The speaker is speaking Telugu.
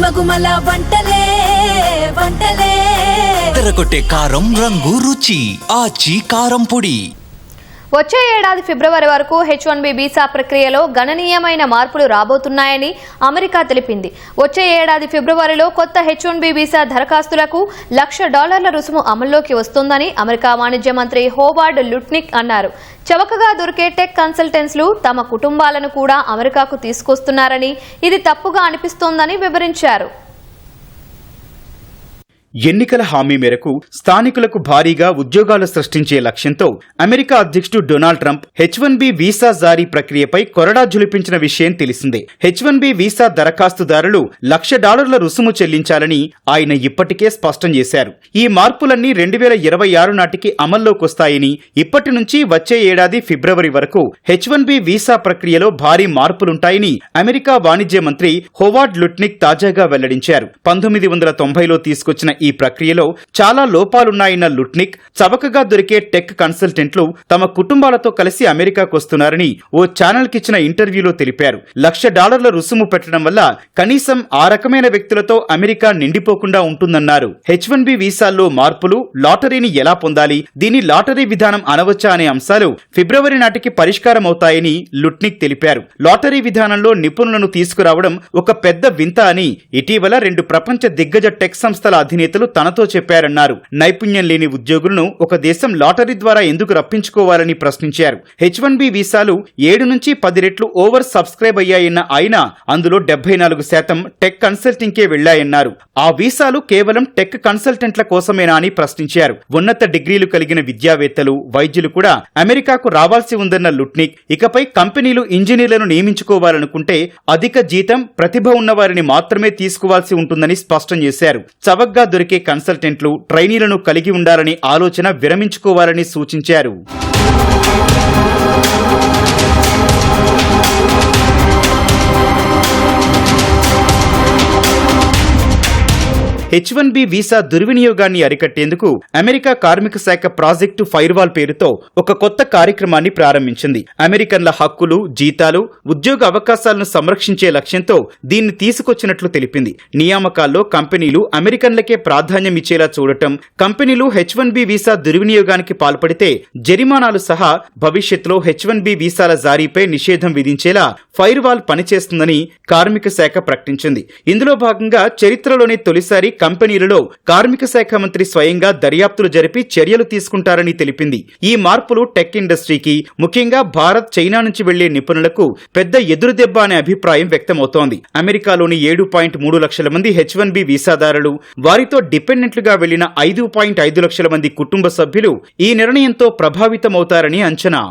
గుమగుమల వంటలే వంటలే. తెరకొట్టే కారం రంగు రుచి ఆచి కారం పొడి. వచ్చే ఏడాది ఫిబ్రవరి వరకు హెచ్ వన్ బి వీసా ప్రక్రియలో గణనీయమైన మార్పులు రాబోతున్నాయని అమెరికా తెలిపింది. వచ్చే ఏడాది ఫిబ్రవరిలో కొత్త హెచ్ వన్ బి వీసా దరఖాస్తులకు లక్ష డాలర్ల రుసుము అమల్లోకి వస్తుందని అమెరికా వాణిజ్య మంత్రి హోవార్డ్ లుట్నిక్ అన్నారు. చవకగా దొరికే టెక్ కన్సల్టెన్స్లు తమ కుటుంబాలను కూడా అమెరికాకు తీసుకొస్తున్నారని ఇది తప్పుగా అనిపిస్తోందని వివరించారు. ఎన్నికల హామీ మేరకు స్థానికులకు భారీగా ఉద్యోగాలు సృష్టించే లక్ష్యంతో అమెరికా అధ్యక్షుడు Donald Trump H one B visa జారీ ప్రక్రియపై కొరడా జులిపించిన విషయం తెలిసిందే. హెచ్ వన్ బి వీసా దరఖాస్తుదారులు లక్ష డాలర్ల రుసుము చెల్లించాలని ఆయన ఇప్పటికే స్పష్టం చేశారు. ఈ మార్పులన్నీ రెండు వేల ఇరవై ఆరు నాటికి అమల్లోకొస్తాయని ఇప్పటి నుంచి వచ్చే ఏడాది ఫిబ్రవరి వరకు హెచ్ వన్ బి వీసా ప్రక్రియలో భారీ మార్పులుంటాయని అమెరికా వాణిజ్య మంత్రి హోవార్డ్ లుట్నిక్ తాజాగా వెల్లడించారు. పంతొమ్మిది వందల తొంభైలో తీసుకొచ్చిన ఈ ప్రక్రియలో చాలా లోపాలున్నాయన్న లుట్నిక్ చవకగా దొరికే టెక్ కన్సల్టెంట్లు తమ కుటుంబాలతో కలిసి అమెరికాకు వస్తున్నారని ఓ ఛానల్ కిచ్చిన ఇంటర్వ్యూలో తెలిపారు. లక్ష డాలర్ల రుసుము పెట్టడం వల్ల కనీసం ఆ రకమైన వ్యక్తులతో అమెరికా నిండిపోకుండా ఉంటుందన్నారు. హెచ్ వన్ బి వీసాల్లో మార్పులు లాటరీని ఎలా పొందాలి దీని లాటరీ విధానం అనవచ్చా అనే అంశాలు ఫిబ్రవరి నాటికి పరిష్కారం అవుతాయని లుట్నిక్ తెలిపారు. లాటరీ విధానంలో నిపుణులను తీసుకురావడం ఒక పెద్ద వింత అని ఇటీవల రెండు ప్రపంచ దిగ్గజ టెక్ సంస్థల అధినేత నేతలు తనతో చెప్పారన్నారు. నైపుణ్యం లేని ఉద్యోగులను ఒక దేశం లాటరీ ద్వారా ఎందుకు రప్పించుకోవాలని ప్రశ్నించారు. హెచ్ వన్ బి వీసాలు ఏడు నుంచి పది రెట్లు ఓవర్ సబ్స్క్రైబ్ అయ్యాయన్న ఆయన అందులో డెబ్బై నాలుగు శాతం టెక్ కన్సల్టింగ్కే వెళ్ళాయన్నారు ఆ వీసాలు కేవలం టెక్ కన్సల్టెంట్ల కోసమేనా అని ప్రశ్నించారు. ఉన్నత డిగ్రీలు కలిగిన విద్యావేత్తలు వైద్యులు కూడా అమెరికాకు రావాల్సి ఉందన్న లుట్నిక్ ఇకపై కంపెనీలు ఇంజనీర్లను నియమించుకోవాలనుకుంటే అధిక జీతం ప్రతిభ ఉన్నవారిని మాత్రమే తీసుకోవాల్సి ఉంటుందని స్పష్టం చేశారు. చవగ్గా దొరికే కన్సల్టెంట్లు ట్రైనీలను కలిగి ఉండాలని ఆలోచన విరమించుకోవాలని సూచించారు. హెచ్ వన్ బి వీసా దుర్వినియోగాన్ని అరికట్టేందుకు అమెరికా కార్మిక శాఖ ప్రాజెక్టు ఫైర్వాల్ పేరుతో ఒక కొత్త కార్యక్రమాన్ని ప్రారంభించింది. అమెరికన్ల హక్కులు జీతాలు ఉద్యోగ అవకాశాలను సంరక్షించే లక్ష్యంతో దీన్ని తీసుకొచ్చినట్లు తెలిపింది. నియామకాల్లో కంపెనీలు అమెరికన్లకే ప్రాధాన్యం ఇచ్చేలా చూడటం కంపెనీలు హెచ్ వన్ బి వీసా దుర్వినియోగానికి పాల్పడితే జరిమానాలు సహా భవిష్యత్తులో హెచ్ వన్ బి వీసాల జారీపై నిషేధం విధించేలా ఫైర్వాల్ పనిచేస్తుందని కార్మిక శాఖ ప్రకటించింది. ఇందులో భాగంగా చరిత్రలోనే తొలిసారి కంపెనీలలో కార్మిక శాఖ మంత్రి స్వయంగా దర్యాప్తులు జరిపి చర్యలు తీసుకుంటారని తెలిపింది. ఈ మార్పులు టెక్ ఇండస్ట్రీకి ముఖ్యంగా భారత్ చైనా నుంచి వెళ్ళే నిపుణులకు పెద్ద ఎదురుదెబ్బ అనే అభిప్రాయం వ్యక్తమవుతోంది. అమెరికాలోని ఏడు పాయింట్ మూడు లక్షల మంది హెచ్ వన్ బి వీసాదారులు వారితో డిపెండెంట్లుగా వెళ్ళిన ఐదు పాయింట్ ఐదు లక్షల మంది కుటుంబ సభ్యులు ఈ నిర్ణయంతో ప్రభావితమవుతారని అంచనా.